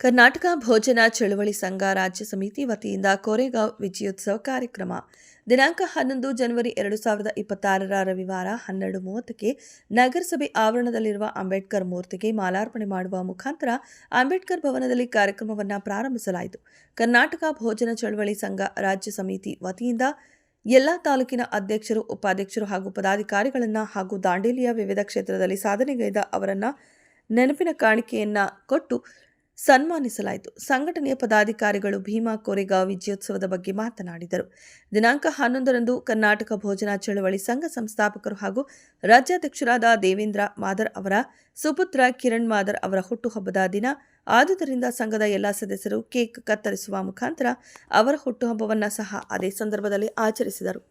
ಕರ್ನಾಟಕ ಭೋಜನ ಚಳುವಳಿ ಸಂಘ ರಾಜ್ಯ ಸಮಿತಿ ವತಿಯಿಂದ ಕೋರೆಗಾಂವ್ ವಿಜಯೋತ್ಸವ ಕಾರ್ಯಕ್ರಮ. ದಿನಾಂಕ ಹನ್ನೊಂದು ಜನವರಿ ಎರಡು ಸಾವಿರದ ಇಪ್ಪತ್ತಾರರ ರವಿವಾರ ಹನ್ನೆರಡು ಮೂವತ್ತಕ್ಕೆ ನಗರಸಭೆ ಆವರಣದಲ್ಲಿರುವ ಅಂಬೇಡ್ಕರ್ ಮೂರ್ತಿಗೆ ಮಾಲಾರ್ಪಣೆ ಮಾಡುವ ಮುಖಾಂತರ ಅಂಬೇಡ್ಕರ್ ಭವನದಲ್ಲಿ ಕಾರ್ಯಕ್ರಮವನ್ನು ಪ್ರಾರಂಭಿಸಲಾಯಿತು. ಕರ್ನಾಟಕ ಭೋಜನ ಚಳವಳಿ ಸಂಘ ರಾಜ್ಯ ಸಮಿತಿ ವತಿಯಿಂದ ಎಲ್ಲ ತಾಲೂಕಿನ ಅಧ್ಯಕ್ಷರು, ಉಪಾಧ್ಯಕ್ಷರು ಹಾಗೂ ಪದಾಧಿಕಾರಿಗಳನ್ನು ಹಾಗೂ ದಾಂಡೇಲಿಯ ವಿವಿಧ ಕ್ಷೇತ್ರದಲ್ಲಿ ಸಾಧನೆಗೈದ ಅವರನ್ನು ನೆನಪಿನ ಕಾಣಿಕೆಯನ್ನ ಕೊಟ್ಟು ಸನ್ಮಾನಿಸಲಾಯಿತು. ಸಂಘಟನೆಯ ಪದಾಧಿಕಾರಿಗಳು ಭೀಮಾ ಕೋರೆಗಾಂವ್ ವಿಜಯೋತ್ಸವದ ಬಗ್ಗೆ ಮಾತನಾಡಿದರು. ದಿನಾಂಕ ಹನ್ನೊಂದರಂದು ಕರ್ನಾಟಕ ಭೋಜನ ಚಳವಳಿ ಸಂಘ ಸಂಸ್ಥಾಪಕರು ಹಾಗೂ ರಾಜ್ಯಾಧ್ಯಕ್ಷರಾದ ದೇವೇಂದ್ರ ಮಾದರ್ ಅವರ, ಸುಪುತ್ರ ಕಿರಣ್ ಮಾದರ್ ಅವರ ಹುಟ್ಟುಹಬ್ಬದ ದಿನ, ಆದುದರಿಂದ ಸಂಘದ ಎಲ್ಲ ಸದಸ್ಯರು ಕೇಕ್ ಕತ್ತರಿಸುವ ಮುಖಾಂತರ ಅವರ ಹುಟ್ಟುಹಬ್ಬವನ್ನು ಸಹ ಅದೇ ಸಂದರ್ಭದಲ್ಲಿ ಆಚರಿಸಿದರು.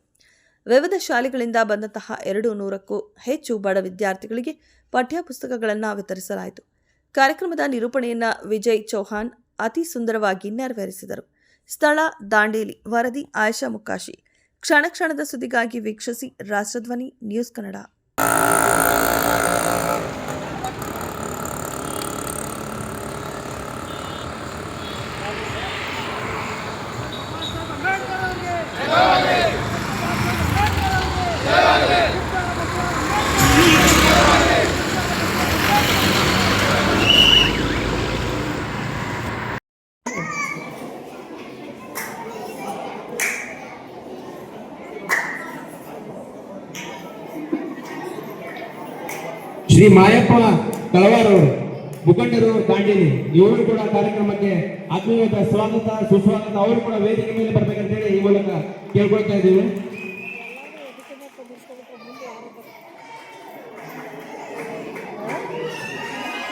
ವಿವಿಧ ಶಾಲೆಗಳಿಂದ ಬಂದಂತಹ ಎರಡು ನೂರಕ್ಕೂ ಹೆಚ್ಚು ಬಡ ವಿದ್ಯಾರ್ಥಿಗಳಿಗೆ ಪಠ್ಯಪುಸ್ತಕಗಳನ್ನು ವಿತರಿಸಲಾಯಿತು. ಕಾರ್ಯಕ್ರಮದ ನಿರೂಪಣೆಯನ್ನ ವಿಜಯ್ ಚೌಹಾಣ್ ಅತಿ ಸುಂದರವಾಗಿ ನೆರವೇರಿಸಿದರು. ಸ್ಥಳ ದಾಂಡೇಲಿ, ವರದಿ ಆಯಷಾ ಮುಕ್ಕಾಶಿ ಕ್ಷಣ ಕ್ಷಣದ ಸುದ್ದಿಗಾಗಿ ವೀಕ್ಷಿಸಿ ರಾಷ್ಟ್ರಧ್ವನಿ, ನ್ಯೂಸ್ ಕನ್ನಡ. ಶ್ರೀ ಮಾಯಪ್ಪ ತಳವಾರ್ ಅವರು ಮುಖಂಡರು ದಾಂಡೇಲಿ ಇವರು ಕೂಡ ಕಾರ್ಯಕ್ರಮಕ್ಕೆ ಆತ್ಮೀಯವಾದ ಸ್ವಾಗತ, ಸುಸ್ವಾಗತ, ಅವರು ಕೂಡ ವೇದಿಕೆ ಮೇಲೆ ಬರ್ಬೇಕಂತ ಹೇಳಿ ಈ ಮೂಲಕ ಕೇಳ್ಕೊಳ್ತಾ ಇದ್ದೀವಿ.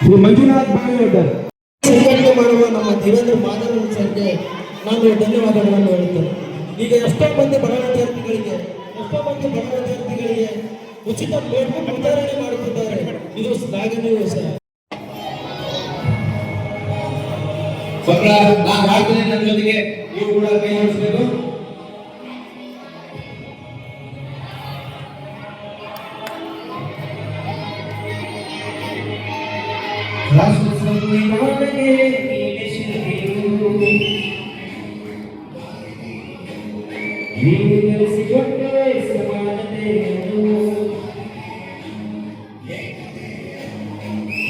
ಶ್ರೀ ಮಂಜುನಾಥ್ ಬಾವಿಯವರ್ ಮಾಡುವ ನಮ್ಮ ದೇವೇಂದ್ರ ಮಾಧವ ಸರ್ಗೆ ನಾನು ಧನ್ಯವಾದಗಳನ್ನು ಹೇಳುತ್ತೇನೆ. ಈಗ ಎಷ್ಟೋ ಮಂದಿ ಬಡ ವಿದ್ಯಾರ್ಥಿಗಳಿಗೆ ಎಷ್ಟೋ ಮಂದಿ ಬಡ ವಿದ್ಯಾರ್ಥಿಗಳಿಗೆ ಉಚಿತ ನೋಟ್ಬುಕ್ ವಿತರಣೆ ಮಾಡುತ್ತಿದ್ದಾರೆ. ಇದು ಶ್ಲಾಘನೀಯ ವಿಷಯ ನಾನು ಮಾಡ್ತೇನೆ ನನ್ನ ನೀವು ಕೂಡ ಕೈ ಜೋಡಿಸಬೇಕು. ಕೊಟ್ಟೆ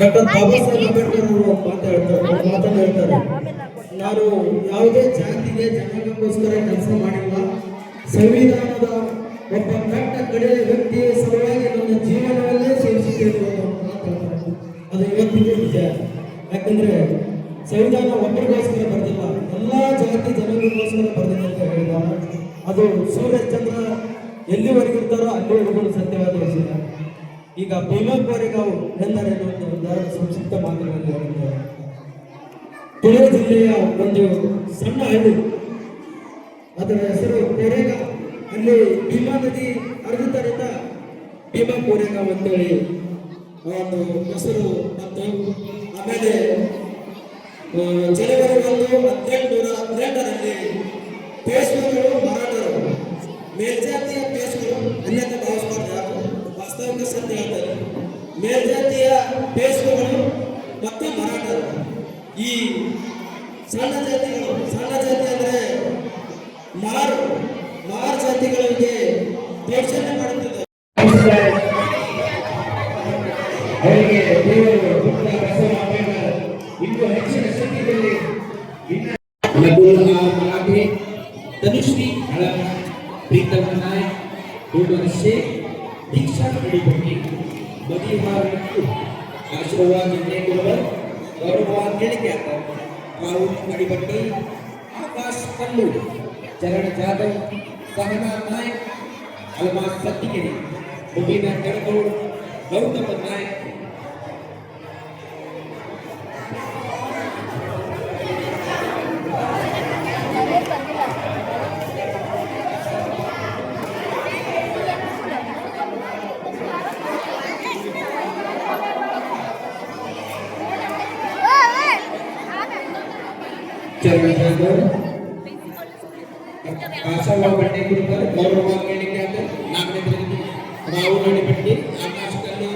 ಡಾಕ್ಟರ್ ಬಾಬಾ ಸಾಹೇಬ್ ಅಂಬೇಡ್ಕರ್ ಅವರು ಒಂದು ಮಾತು ಹೇಳ್ತಾರೆ ಒಂದು ಮಾತನ್ನು ಹೇಳ್ತಾರೆ. ನಾನು ಯಾವುದೇ ಜಾತಿಗೆ ಜನಾಂಗಕ್ಕೋಸ್ಕರ ಕೆಲಸ ಮಾಡಿಲ್ಲ. ಸಂವಿಧಾನದ ಒಬ್ಬ ಕಟ್ಟ ಕಡೆಯ ವ್ಯಕ್ತಿಯ ಸಲುವಾಗಿ ನನ್ನ ಜೀವನವನ್ನೇ ಸೇರಿಸುತ್ತೇನೆ ಅಂತ ಮಾತಾಡ್ತಾರೆ ಅದು ಇವತ್ತಿಗೂ ನಿಜ. ಯಾಕಂದ್ರೆ ಸಂವಿಧಾನ ಒಬ್ಬರಿಗೋಸ್ಕರ ಬರೆದಿಲ್ಲ ಎಲ್ಲಾ ಜಾತಿ ಜನಾಂಗಕ್ಕೋಸ್ಕರ ಬರೆದಿದೆ ಅಂತ ಹೇಳಿದ್ದಾರೆ ಅದು ಸೂರ್ಯ ಚಂದ್ರ ಎಲ್ಲಿವರೆಗೂ ಇರ್ತಾರೋ ಅಲ್ಲಿವರೆಗೂ ಸತ್ಯವಾದ ವಿಷಯ. ಈಗ ಭೀಮಾ ಕೋರೆಗಾಂವ್ ಎಂದರೇನು ಅಂತ ಒಂದು ಸಂಕ್ಷಿಪ್ತ ಮಾತುಗಳಲ್ಲಿ ಹೇಳುತ್ತೇವೆ ಪುಣೆ ಜಿಲ್ಲೆಯ ಒಂದು ಸಣ್ಣ ಹಳ್ಳಿ. ಅದರ ಹೆಸರು ಕೋರೆಗಾಂವ್ ಅಲ್ಲಿ ಭೀಮಾ ನದಿ ಹರಿದುದರಿಂದ ಭೀಮಾ ಕೋರೆಗಾಂವ್ ಅಂತೇಳಿ ಒಂದು ಹೆಸರು ಮತ್ತು ಆಮೇಲೆ ಜನವರಿ ಒಂದು ಹದಿನೆಂಟುನೂರ ಹದಿನೆಂಟರಲ್ಲಿ ಈ ಸಣ್ಣ ಜಾತಿಗಳು ಸಣ್ಣ ಜಾತಿ ಅಂದ್ರೆ ಮಾರು ಮಾರು ಜಾತಿಗಳಿಗೆ ಪೋಷಣೆ ಮಾಡುತ್ತಿದ್ದಾರೆ. ಅವರಿಗೆ ದೇವರು ಇನ್ನೂ ಹೆಚ್ಚಿನ ಸಂಖ್ಯೆಯಲ್ಲಿ ಇನ್ನ ಮರಾಠೆ ತನುಶ್ರೀ ಹಳಮ ಪ್ರೀತಮ್ ನಾಯಕ್ ಡೋಡರ್ ಶೇಖ್ ದೀಕ್ಷಾ ಕಡಿಪಟ್ಟಿ ಬದಿಹಾರ್ ಆಶೀರ್ವಾದ ಜಂಗೇಗೌಡರ್ ಗೌರವಾನ್ ಹೇಳಿಕೆ ರಾಹುಲ್ ಕಡಿಪಟ್ಟಿ ಆಕಾಶ್ ಕಲ್ಲೂರ್ ಚರಣ ಜಾಧವ್ ಸಹನಾ ನಾಯಕ್ ಅಲ್ಮಾಸ್ ಸತ್ತಿಗೆರೆ ಮುಬೀನಾ ಕಡಗೌಡ್ ಗೌತಮ ನಾಯಕ್ चरवेश्वर आशा बाबा टेकुलकर गौरव मांगणे के अंदर नाम ने राहुल ने पट्टी आकाश कर